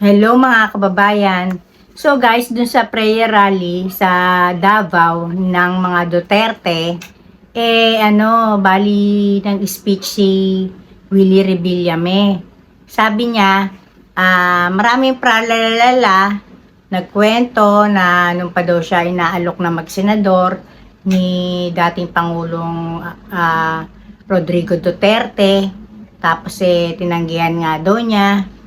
Hello mga kababayan. So guys, dun sa prayer rally sa Davao ng mga Duterte, eh ano, bali ng speech si Willie Revillame. Sabi niya, ah, maraming pralalala, nagkwento na nung pa daw siya inaalok na magsenador ni dating Pangulong ah, Rodrigo Duterte. Tapos eh, tinanggihan nga daw niya.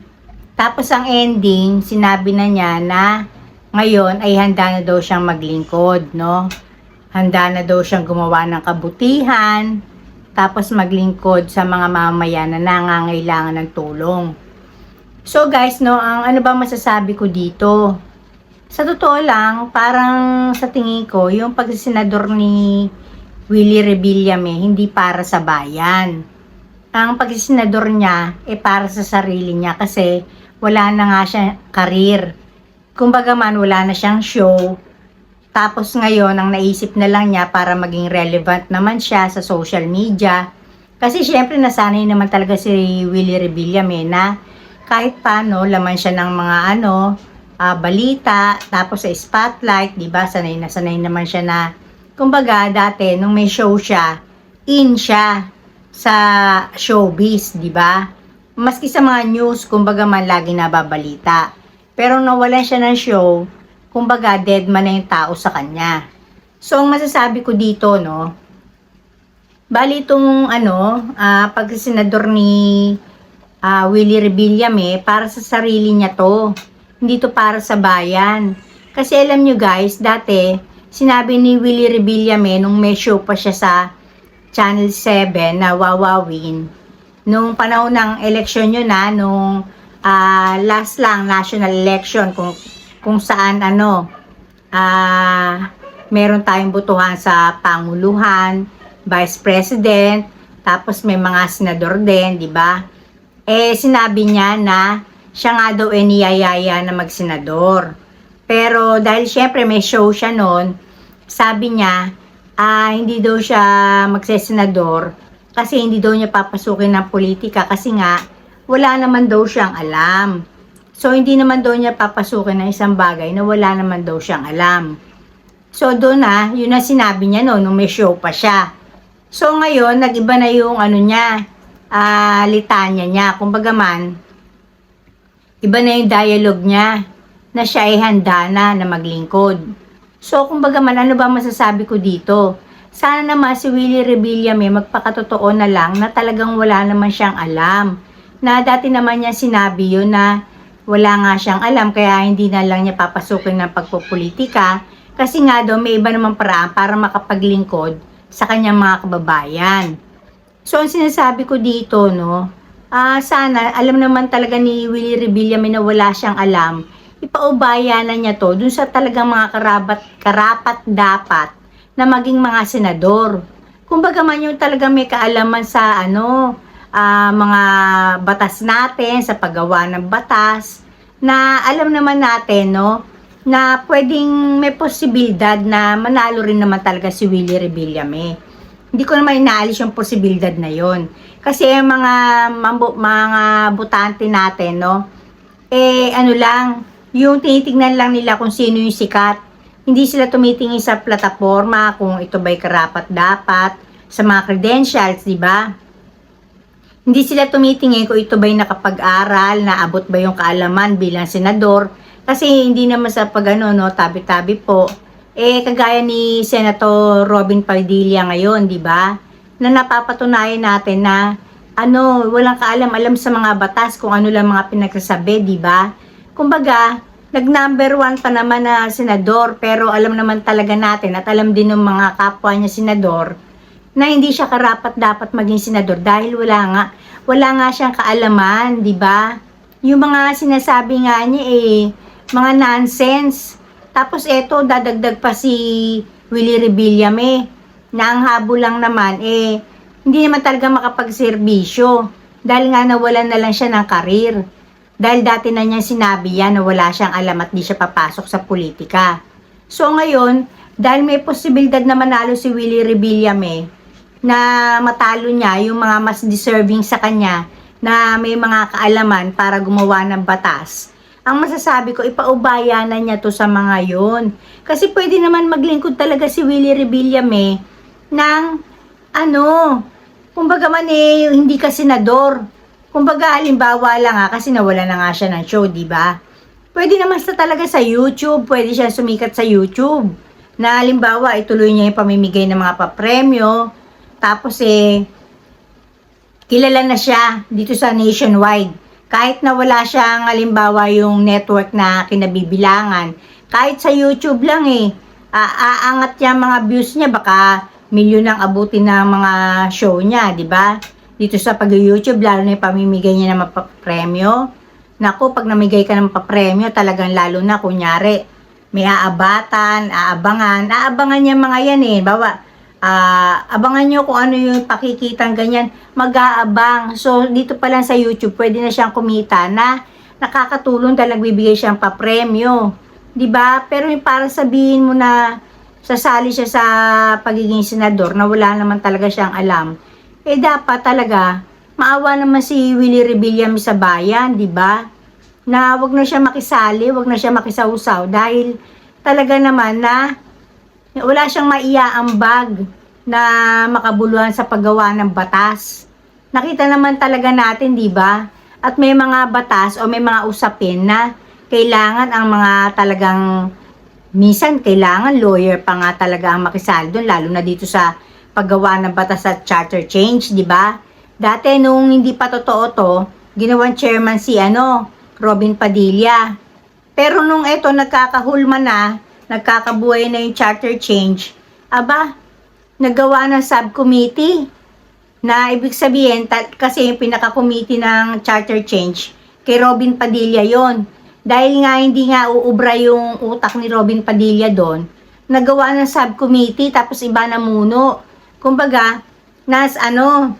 Tapos ang ending, sinabi na niya na ngayon ay handa na daw siyang maglingkod, no? Handa na daw siyang gumawa ng kabutihan, tapos maglingkod sa mga mamamayan na nangangailangan ng tulong. So guys, no, ang ano ba masasabi ko dito? Sa totoo lang, parang sa tingin ko, yung pagsisenador ni Willie Revillame, hindi para sa bayan. Ang pagsisenador niya, eh para sa sarili niya kasi wala na nga siya karir. Kumbaga man, wala na siyang show. Tapos ngayon, ang naisip na lang niya para maging relevant naman siya sa social media. Kasi syempre, nasanay naman talaga si Willie Revillame na kahit paano, laman siya ng mga ano, ah, balita, tapos sa spotlight, di ba? Sanay na sanay naman siya na, kumbaga, dati, nung may show siya, in siya sa showbiz, di ba? Maski sa mga news, kumbaga man lagi nababalita. Pero nawalan siya ng show, kumbaga dead man na yung tao sa kanya. So, ang masasabi ko dito, no, bali itong, ano, ah, pagkasenador ni ah, Willie Revillame, para sa sarili niya to. Hindi to para sa bayan. Kasi alam nyo guys, dati, sinabi ni Willie Revillame nung may show pa siya sa Channel 7 na Wawawin, nung panahon ng eleksyon yun na, nung ah, last lang, national election, kung, kung saan ano, ah, meron tayong butuhan sa Panguluhan, Vice President, tapos may mga senador din, di ba? Eh, sinabi niya na siya nga daw eh niyayaya na magsenador. Pero dahil syempre may show siya noon, sabi niya, ah, hindi daw siya magsesenador kasi hindi daw niya papasukin ng politika kasi nga wala naman daw siyang alam. So hindi naman daw niya papasukin ng isang bagay na wala naman daw siyang alam. So doon na, yun na sinabi niya no, nung may show pa siya. So ngayon, nag-iba na yung ano niya, ah, litanya niya. Kumbaga man, iba na yung dialogue niya na siya ay handa na na maglingkod. So, kumbaga man, ano ba masasabi ko dito? Sana naman si Willie Revillame magpakatotoo na lang na talagang wala naman siyang alam. Na dati naman niya sinabi yun na wala nga siyang alam kaya hindi na lang niya papasukin ng pagpupolitika kasi nga daw may iba namang paraan para makapaglingkod sa kanyang mga kababayan. So, ang sinasabi ko dito, no, ah sana, alam naman talaga ni Willie Revillame na wala siyang alam, ipaubaya na niya to dun sa talagang mga karabat, karapat dapat na maging mga senador. Kumbaga man yung talaga may kaalaman sa ano, ah, mga batas natin, sa paggawa ng batas, na alam naman natin, no, na pwedeng may posibilidad na manalo rin naman talaga si Willie Revillame. Hindi ko naman inaalis yung posibilidad na yon. Kasi yung mga mga butante natin, no, eh ano lang, yung tinitingnan lang nila kung sino yung sikat. Hindi sila tumitingin sa plataforma kung ito ba'y karapat dapat sa mga credentials, di ba? Hindi sila tumitingin kung ito ba'y nakapag-aral, naabot ba yung kaalaman bilang senador. Kasi hindi naman sa pag ano, no, tabi-tabi po. Eh, kagaya ni Senator Robin Padilla ngayon, di ba? Na napapatunayan natin na ano, walang kaalam-alam sa mga batas kung ano lang mga pinagsasabi, di ba? Kumbaga, nag-number one pa naman na senador, pero alam naman talaga natin at alam din ng mga kapwa niya senador na hindi siya karapat dapat maging senador dahil wala nga wala nga siyang kaalaman, 'di ba? Yung mga sinasabi nga niya eh mga nonsense. Tapos eto dadagdag pa si Willie Revillame na ang habol lang naman eh hindi naman talaga makapagserbisyo dahil nga nawalan na lang siya ng karir. Dahil dati na niya sinabi yan na wala siyang alam at di siya papasok sa politika. So ngayon, dahil may posibilidad na manalo si Willie Revillame, na matalo niya yung mga mas deserving sa kanya na may mga kaalaman para gumawa ng batas ang masasabi ko, ipaubayanan niya to sa mga yon. Kasi pwede naman maglingkod talaga si Willie Rebillame ng ano, kumbaga man eh, hindi ka senador. Kumbaga, halimbawa lang ha, kasi nawala na nga siya ng show, di ba? Pwede naman sa talaga sa YouTube, pwede siya sumikat sa YouTube. Na halimbawa, ituloy niya yung pamimigay ng mga papremyo. Tapos eh, kilala na siya dito sa nationwide. Kahit na wala siyang halimbawa yung network na kinabibilangan. Kahit sa YouTube lang eh, aangat niya mga views niya, baka milyon ang abutin ng mga show niya, di ba? Dito sa pag-YouTube, lalo na yung pamimigay niya ng mapapremyo. Naku, pag namigay ka ng papremyo, talagang lalo na, kunyari, may aabatan, aabangan, aabangan niya mga yan eh. Bawa, ah, abangan nyo kung ano yung pakikitang ganyan, mag-aabang. So, dito pa lang sa YouTube, pwede na siyang kumita na nakakatulong dahil nagbibigay siyang papremyo. ba? Pero yung para sabihin mo na sasali siya sa pagiging senador na wala naman talaga siyang alam, eh dapat talaga maawa naman si Willie Rebillame sa bayan, 'di ba? Na wag na siya makisali, wag na siya makisawsaw dahil talaga naman na wala siyang maiaambag na makabuluhan sa paggawa ng batas. Nakita naman talaga natin, 'di ba? At may mga batas o may mga usapin na kailangan ang mga talagang minsan kailangan lawyer pa nga talaga ang makisali doon lalo na dito sa paggawa ng batas at charter change, 'di ba? Dati nung hindi pa totoo to, ginawan chairman si ano, Robin Padilla. Pero nung eto nagkakahulma na, nagkakabuhay na yung charter change, aba, nagawa ng subcommittee na ibig sabihin, kasi yung pinaka-committee ng charter change, kay Robin Padilla yon Dahil nga hindi nga uubra yung utak ni Robin Padilla doon, nagawa ng subcommittee tapos iba na muno. Kumbaga, nas ano,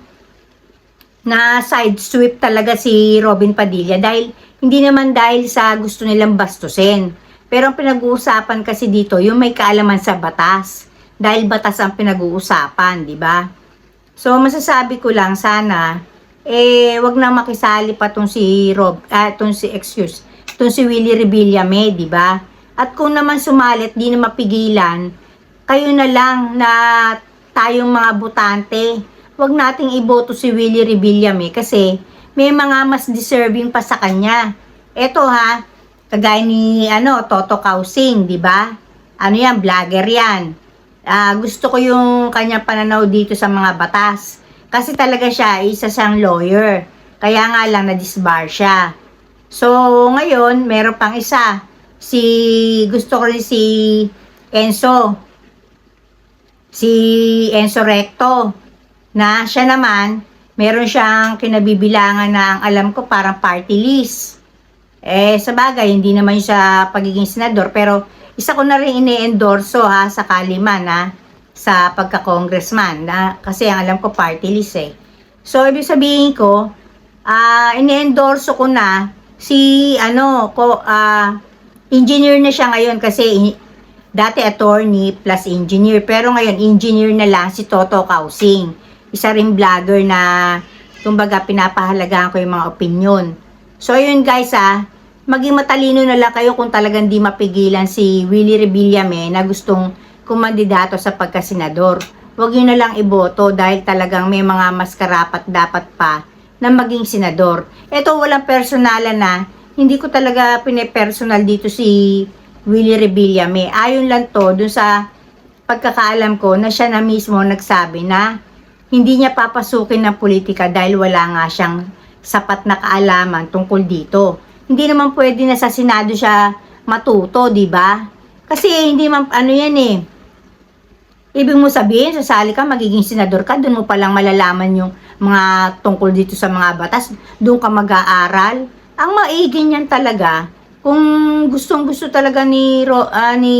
na side sweep talaga si Robin Padilla dahil hindi naman dahil sa gusto nilang bastusin. Pero ang pinag-uusapan kasi dito, yung may kaalaman sa batas. Dahil batas ang pinag-uusapan, di ba? So, masasabi ko lang sana, eh, wag na makisali pa tong si Rob, ah, tong si, excuse, tong si Willie Rebillame, di ba? At kung naman sumalit, di na mapigilan, kayo na lang na tayong mga butante, wag nating iboto si Willie Rebillame kasi may mga mas deserving pa sa kanya. Eto ha, kagaya ni ano, Toto Kausing, di ba? Ano yan, vlogger yan. Ah, gusto ko yung kanyang pananaw dito sa mga batas. Kasi talaga siya, isa siyang lawyer. Kaya nga lang na-disbar siya. So, ngayon, meron pang isa. Si, gusto ko rin si Enzo. Si Enzo Recto. Na siya naman, meron siyang kinabibilangan na ang alam ko parang party list. Eh, sa bagay, hindi naman siya pagiging senador, pero isa ko na rin ini-endorso ha, sa Kaliman ha, sa pagka-congressman, na, kasi ang alam ko party list eh. So, ibig sabihin ko, ah ini-endorso ko na si, ano, ko, ah engineer na siya ngayon kasi dati attorney plus engineer, pero ngayon engineer na lang si Toto Kausing. Isa rin vlogger na, kumbaga, pinapahalagaan ko yung mga opinion. So, yun guys ah, maging matalino na lang kayo kung talagang di mapigilan si Willie Rebillame na gustong kumandidato sa pagkasenador. Huwag yun na lang iboto dahil talagang may mga mas karapat dapat pa na maging senador. Ito walang personalan na hindi ko talaga pine-personal dito si Willie Rebillame. Ayon lang to dun sa pagkakaalam ko na siya na mismo nagsabi na hindi niya papasukin ng politika dahil wala nga siyang sapat na kaalaman tungkol dito. Hindi naman pwede na sa Senado siya matuto, di ba? Kasi hindi man, ano yan eh. Ibig mo sabihin, sasali ka, magiging senador ka, doon mo palang malalaman yung mga tungkol dito sa mga batas, doon ka mag-aaral. Ang maigi niyan talaga, kung gustong gusto talaga ni, Ro, ah, ni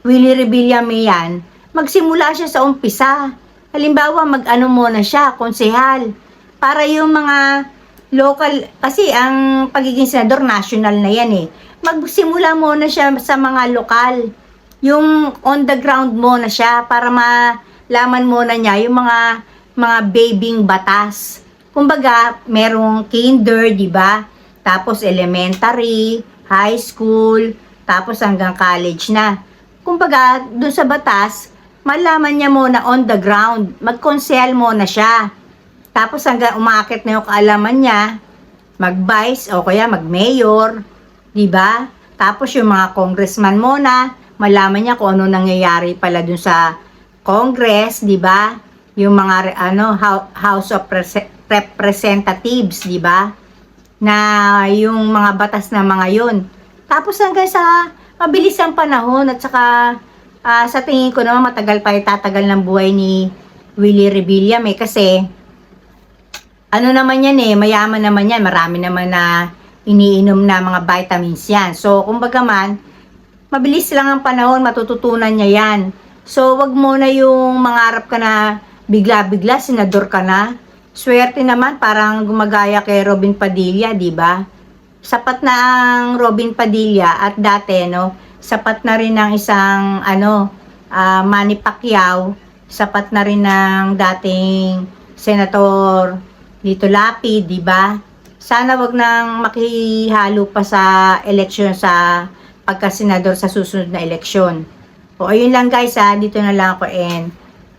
Willie Rebillame yan, magsimula siya sa umpisa. Halimbawa, mag-ano muna siya, konsehal. Para yung mga local, kasi ang pagiging senador, national na yan eh. Magsimula muna siya sa mga lokal. Yung on the ground muna siya para malaman muna niya yung mga mga babing batas. Kumbaga, merong kinder, di ba? Tapos elementary, high school, tapos hanggang college na. Kumbaga, dun sa batas, malaman niya muna on the ground, mag-consel muna siya. Tapos hanggang umakit na yung kaalaman niya, mag-vice o kaya mag-mayor, di ba? Tapos yung mga congressman muna, malaman niya kung ano nangyayari pala dun sa Congress, di ba? Yung mga ano Hou- House of Prese- Representatives, di ba? Na yung mga batas na mga yun. Tapos hanggang sa mabilis ang panahon at saka ah, sa tingin ko naman matagal pa itatagal ng buhay ni Willie Revilla may kasi ano naman yan eh, mayaman naman yan, marami naman na iniinom na mga vitamins yan. So, kumbaga man, mabilis lang ang panahon, matututunan niya yan. So, wag mo na yung mangarap ka na bigla-bigla, senador ka na. Swerte naman, parang gumagaya kay Robin Padilla, di ba? Sapat na ang Robin Padilla at dati, no? Sapat na rin ang isang, ano, ah, Manny Pacquiao. Sapat na rin ng dating Senator Lito Lapid, di ba? Sana wag nang makihalo pa sa eleksyon sa pagkasenador sa susunod na eleksyon. O ayun lang guys ha, dito na lang ako and